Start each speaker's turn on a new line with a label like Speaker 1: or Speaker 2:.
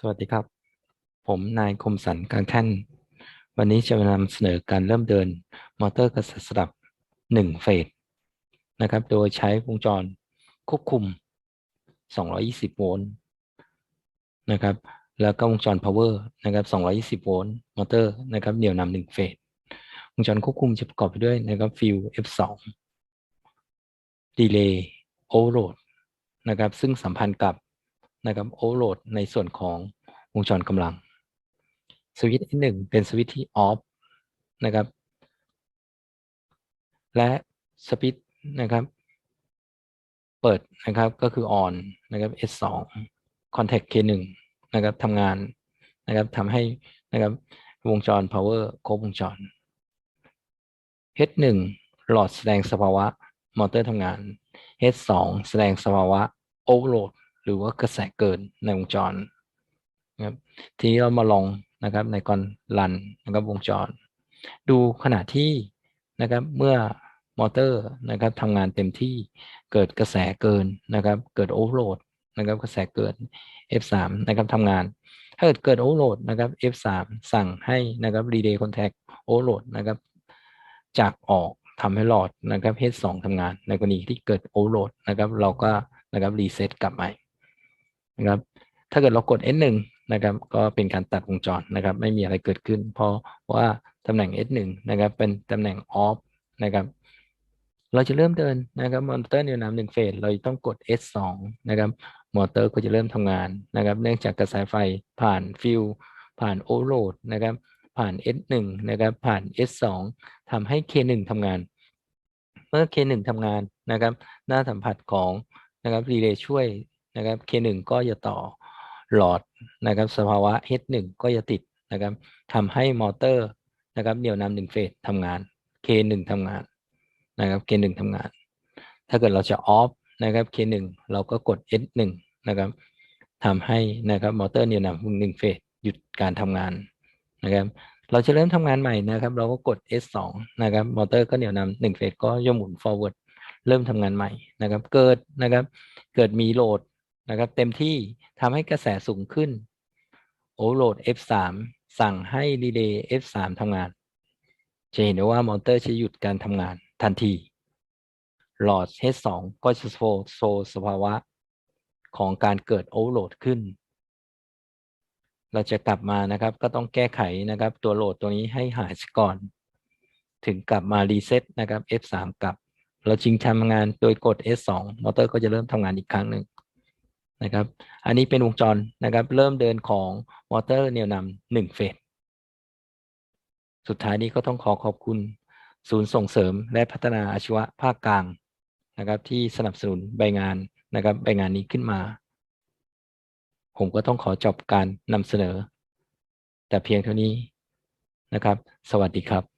Speaker 1: สวัสดีครับ ผมนายคมสันกลางแท่น วันนี้จะมานำเสนอการเริ่มเดินมอเตอร์กระแสสลับ1เฟสนะครับ โดยใช้วงจรควบคุม 220 โวลต์นะครับ แล้วก็วงจร power นะครับ 220 โวลต์มอเตอร์นะครับเหนี่ยวนำ1เฟสวงจรควบคุมจะประกอบไปด้วยนะครับฟิล F2 ดีเลย์โอเวอร์โหลดนะครับ ซึ่งสัมพันธ์กับ นะครับโอเวอร์โหลดในส่วนของวงจรกำลังสวิตช์ที่หนึ่งเป็นสวิตช์ที่ออฟนะครับ และสวิตช์นะครับ เปิดนะครับก็คือ on นะครับ S2 contact K1 นะครับทำงานนะครับทำให้นะครับวงจร power ครบวงจร H1 หลอดแสดงสภาวะ มอเตอร์ทำงาน H2 แสดงสภาวะ overload หรือว่ากระแสเกินในวงจรนะครับทีนี้เรามาลองนะครับในก่อนรันนะครับวงจร ดูขณะที่นะครับเมื่อมอเตอร์นะครับทำงานเต็มที่เกิดกระแสเกินนะครับเกิดโอเวอร์โหลดนะครับกระแสเกิน F3 นะครับทำงาน ถ้าเกิดเกิดโอเวอร์โหลดนะครับ F3 สั่งให้นะครับ relay contact overload นะครับจากออกทำให้หลอดนะครับ H2 ทำงานในกรณีที่เกิดโอเวอร์โหลดนะครับเราก็นะครับรีเซ็ตกลับใหม่ นะครับ ถ้าเกิดเรากด S1 นะครับ ก็เป็นการตัดวงจรนะครับ ไม่มีอะไรเกิดขึ้น เพราะว่าตำแหน่ง S1 นะครับ เป็นตำแหน่ง off นะครับ เราจะเริ่มเดินนะครับ มอเตอร์นิวน้ำหนึ่งเฟส เราต้องกด S2 นะครับ มอเตอร์ก็จะเริ่มทำงานนะครับ เนื่องจากกระแสไฟผ่านฟิลผ่านโอเวอร์โหลดนะครับ ผ่าน S1 นะครับ ผ่าน S2 ทำให้ K1 ทำงาน เมื่อ K1 ทำงานนะครับ หน้าสัมผัสของนะครับรีเลย์ช่วย นะครับ K1 ก็จะต่อหลอดนะครับสภาวะ H1 ก็จะติดนะครับทำให้มอเตอร์นะครับเหนี่ยวนำหนึ่งเฟสทำงาน K1 ทำงานนะครับ K1 ทำงาน ถ้าเกิดเราจะออฟนะครับ K1 เราก็กด S1 นะครับทำให้นะครับมอเตอร์เหนี่ยวนำหนึ่งเฟสหยุดการทำงานนะครับเราจะเริ่มทำงานใหม่นะครับ เราก็กด S2 นะครับมอเตอร์ก็เหนี่ยวนำหนึ่งเฟสก็ย่อหมุน forward เริ่มทำงานใหม่นะครับ เกิดนะครับ เกิดมีโหลด นะครับเต็มที่ทำให้กระแสสูงขึ้น โอเวอร์โหลด F3 สั่งให้รีเลย์ F3 ทำงาน จะเห็นได้ว่ามอเตอร์จะหยุดการทำงานทันที หลอด H2 ก็จะโชว์โชว์สภาวะของการเกิดโอเวอร์โหลดขึ้น เราจะกลับมานะครับ ก็ต้องแก้ไขนะครับ ตัวโหลดตัวนี้ให้หายก่อน ถึงกลับมารีเซ็ตนะครับ F3 กลับ เราจริงทำงานโดยกด S2 มอเตอร์ก็จะเริ่มทำงานอีกครั้งหนึ่ง นะครับ อันนี้เป็นวงจรนะครับ เริ่มเดินของมอเตอร์เหนี่ยวนำหนึ่งเฟส สุดท้ายนี้ก็ต้องขอขอบคุณศูนย์ส่งเสริมและพัฒนาอาชีวะภาคกลางนะครับ ที่สนับสนุนใบงานนะครับใบงานนี้ขึ้นมา ผมก็ต้องขอจบการนำเสนอ แต่เพียงเท่านี้นะครับ สวัสดีครับ